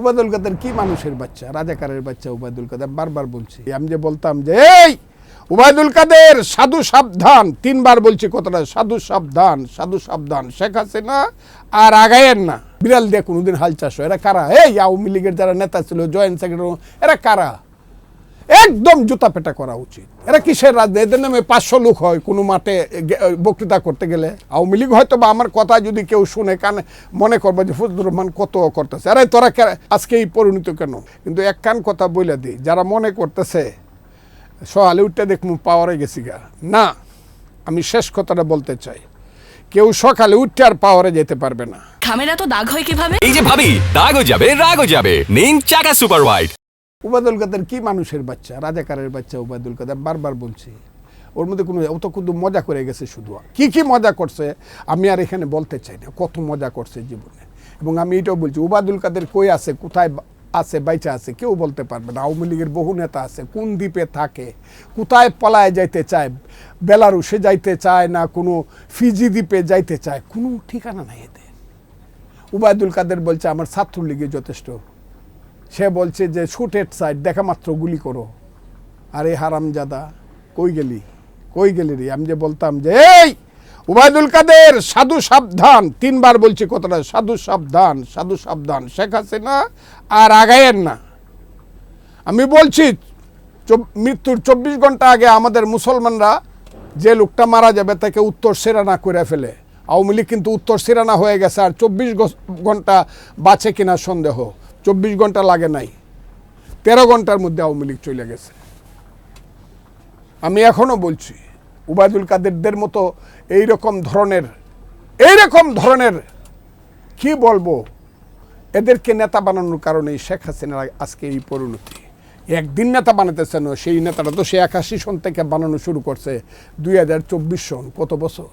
উবাদুল কাদের কি মানুষের বাচ্চা? রাজাকারের বাচ্চা উবায়দুল কাদের। বারবার বলছি, আমি যে বলতাম যে, এই, উবায়দুল কাদের, সাধু সাবধান। তিনবার বলছি কতটা সাধু সাবধান সাধু সাবধান। শেখ হাসিনা আর আগায়েন না। বিড়াল দিয়ে কোনোদিন হাল চাষ। এরা কারা? এই, আওয়ামী লীগের যারা নেতা ছিল, জয়েন্ট সেক্রেটারি, এরা কারা? একদম জুতা পেটা করা উচিত। এরা কিসের রাজনীতি এদের নামে পাঁচশো লোক হয় কোনো মাঠে বক্তৃতা করতে গেলে। আওয়ামী লীগ হয়তো বা আমার কথা যদি কেউ শুনে কানে মনে করবে যে ফজলুর রহমান কত করতেছে। আরে তোরা কে- আজকে এই পরিণত কেন? কিন্তু এক কান কথা বলে দিই যারা মনে করতেছে সকালে উঠতে দেখমু পাওয়ারে গেছি গা। না আমি শেষ কথাটা বলতে চাই। কেউ সকালে উঠতে আর পাওয়ারে যেতে পারবে না। খামেরা তো দাগ হয় কীভাবে? এই যে ভাবি দাগও যাবে রাগও যাবে। নিন চাকা সুপার হোয়াইট উবাদুল কাদের কি মানুষের বাচ্চা? রাজাকারের বাচ্চা উবাদুল কাদের, বারবার বলছি। ওর মধ্যে কোনো অত কিন্তু মজা করে গেছে শুধু। কি কি মজা করছে? আমি আর এখানে বলতে চাই না। কত মজা করছে জীবনে। এবং আমি এটাও বলছি উবাদুল কাদের কই আছে? কোথায় আছে, বাইচা আছে? কেউ বলতে পারবে না। আওয়ামী লীগের বহু নেতা আছে। কোন দ্বীপে থাকে? কোথায় পলায় যাইতে চায়? বেলারুসে যাইতে চায় না কোনো ফিজি দ্বীপে যাইতে চায়? কোনো ঠিকানা নাই এদের। উবায়দুল কাদের বলছে, আমার ছাত্রলীগে যথেষ্ট সে বলছে যে শুটের সাইড দেখা মাত্র, গুলি করো। আরে, হারামজাদা, কই গেলি? কই গেলি রে? আমি যে বলতাম যে, এই, উবায়দুল কাদের, সাধু সাবধান। তিনবার বলছি কথাটা, সাধু সাবধান সাধু সাবধান। শেখ হাসিনা আর আগায়েন না। আমি বলছি মৃত্যুর চব্বিশ ঘণ্টা আগে আমাদের মুসলমানরা যে লোকটা মারা যাবে, তাকে উত্তর সেরানা করে ফেলে। আওয়ামী লীগ কিন্তু উত্তর সেরানা হয়ে গেছে, আর চব্বিশ ঘণ্টা বাঁচে কিনা সন্দেহ। চব্বিশ ঘণ্টা লাগে নাই। তেরো ঘণ্টার মধ্যে আওয়ামী লীগ চলে গেছে। আমি এখনও বলছি, উবায়দুল কাদেরদের মতো এই রকম ধরনের এই রকম ধরনের কি বলব? এদেরকে নেতা বানানোর কারণেই শেখ হাসিনার আজকে এই পরিণতি। একদিন নেতা বানাতেছেন, সেই নেতাটা তো সে একাশি সন থেকে বানানো শুরু করছে, দুই হাজার চব্বিশ সন, কত বছর?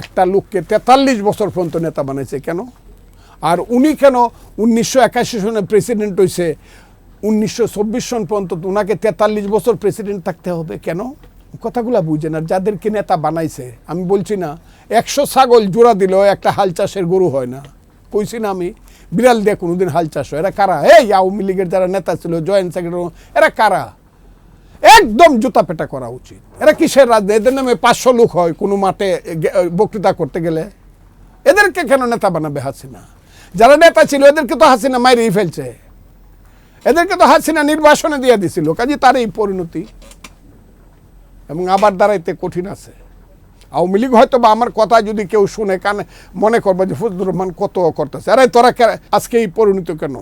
একটা লোককে তেতাল্লিশ বছর পর্যন্ত নেতা বানাইছে কেন? আর উনি কেন উনিশশো একাশি সনে প্রেসিডেন্ট হয়েছে উনিশশো চব্বিশ সন পর্যন্ত ওনাকে তেতাল্লিশ বছর প্রেসিডেন্ট থাকতে হবে কেন? কথাগুলা বুঝেন আর যাদেরকে নেতা বানাইছে, আমি বলছি না, একশো ছাগল জোড়া দিলেও একটা হাল চাষের গরু হয় না। কইছি না আমি, বিড়াল দিয়ে কোনোদিন হাল চাষ হয়, এরা কারা? এই আওয়ামী লীগের যারা নেতা ছিল, জয়েন্ট সেক্রেটারি, এরা কারা? একদম জুতা পেটা করা উচিত। এরা কিসের রাজনীতি? এদের নামে পাঁচশো লোক হয় কোনো মাঠে বক্তৃতা করতে গেলে। এদেরকে কেন নেতা বানাবে হাসিনা? যারা নেতা ছিল, এদেরকে তো হাসিনা মাইরেই ফেলছে। এদেরকে তো হাসিনা নির্বাসনে দিয়ে দিছিল, কাজে তার এই পরিণতি। এবং আবার দাঁড়াইতে কঠিন আছে। আওয়ামী লীগ হয়তো বা আমার কথা যদি কেউ শুনে কানে মনে করবে যে ফজলুর রহমান কত করতেছে। আরে তোরা আজকে এই পরিণত কেন?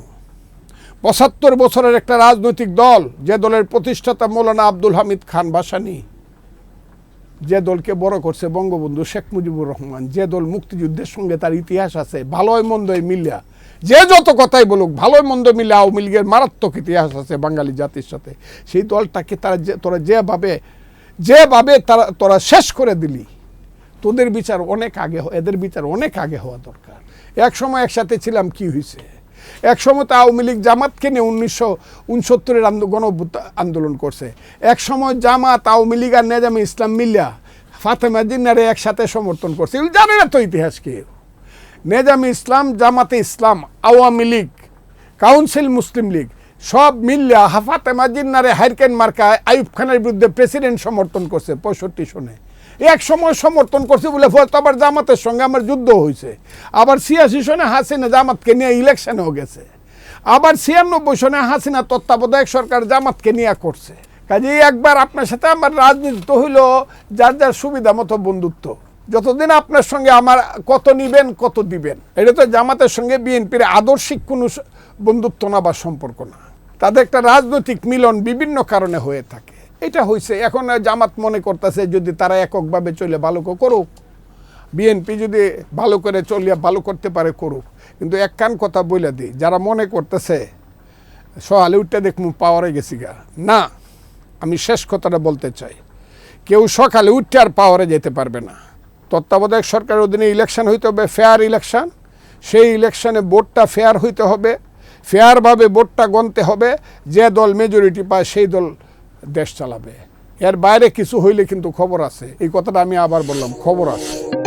পঁচাত্তর বছরের একটা রাজনৈতিক দল, যে দলের প্রতিষ্ঠাতা মৌলানা আব্দুল হামিদ খান বাসানি যে দলকে বড় করছে বঙ্গবন্ধু শেখ মুজিবুর রহমান, যে দল মুক্তিযুদ্ধের সঙ্গে তার ইতিহাস আছে ভালোই মন্দই মিলিয়া, যে যত কথাই বলুক ভালোই মন্দ মিলে আওয়ামী লীগের মারাত্মক ইতিহাস আছে বাঙালি জাতির সাথে। সেই দলটাকে তারা যে, তোরা যেভাবে যেভাবে তারা, তোরা শেষ করে দিলি, তোদের বিচার অনেক আগে এদের বিচার অনেক আগে হওয়া দরকার। এক সময় একসাথে ছিলাম, কি হয়েছে এক সময় তো আওয়ামী লীগ জামাতকে নিয়ে উনিশশো উনসত্তরের গণ আন্দোলন করছে। এক সময় জামাত, আওয়ামী লীগ আর নেজামে ইসলাম মিল্লা ফাতেমা জিন্নারে একসাথে সমর্থন করছে। এগুলো জানে না তো ইতিহাস কেউ। Nezame Islam, Jamaate Islam, Awami League, Council Muslim League, সব মিল্লা হাফাতেমা জিন্নারে হাইরকেন মার্কা আইব খানের বিরুদ্ধে প্রেসিডেন্ট সমর্থন করছে পঁয়ষট্টি সনে। এক সময় সমর্থন করছে বলে ফলে, তো আবার জামাতের সঙ্গে আমার যুদ্ধ হয়েছে আবার ছিয়াশি সনে হাসিনা জামাতকে নিয়ে ইলেকশনেও গেছে। আবার ছিয়ানব্বই সনে হাসিনা তত্ত্বাবধায়ক সরকার জামাতকে নিয়ে করছে। কাজেই একবার আপনার সাথে আমার রাজনীতি তো হইল যার যার সুবিধা মতো বন্ধুত্ব। যতদিন আপনার সঙ্গে আমার কত নিবেন, কত দিবেন। এটা তো জামাতের সঙ্গে বিএনপির আদর্শিক কোনো বন্ধুত্ব না বা সম্পর্ক না। তাদের একটা রাজনৈতিক মিলন বিভিন্ন কারণে হয়ে থাকে। এটা হয়েছে এখন জামাত মনে করতেছে যদি তারা এককভাবে চলে ভালো করুক। বিএনপি যদি ভালো করে চলিয়া ভালো করতে পারে, করুক। কিন্তু এক কান কথা বলে দিই, যারা মনে করতেছে, সকালে উঠতে দেখমু পাওয়ারে গেছি গা। না, আমি শেষ কথাটা বলতে চাই। কেউ সকালে উঠতে আর পাওয়ারে যেতে পারবে না। তত্ত্বাবধায়ক সরকারের অধীনে ইলেকশন হইতে হবে ফেয়ার ইলেকশন সেই ইলেকশনে ভোটটা ফেয়ার হইতে হবে। ফেয়ারভাবে ভোটটা গণতে হবে। যে দল মেজরিটি পায়, সেই দল দেশ চালাবে। এর বাইরে কিছু হইলে কিন্তু খবর আছে। এই কথাটা আমি আবার বললাম, খবর আছে।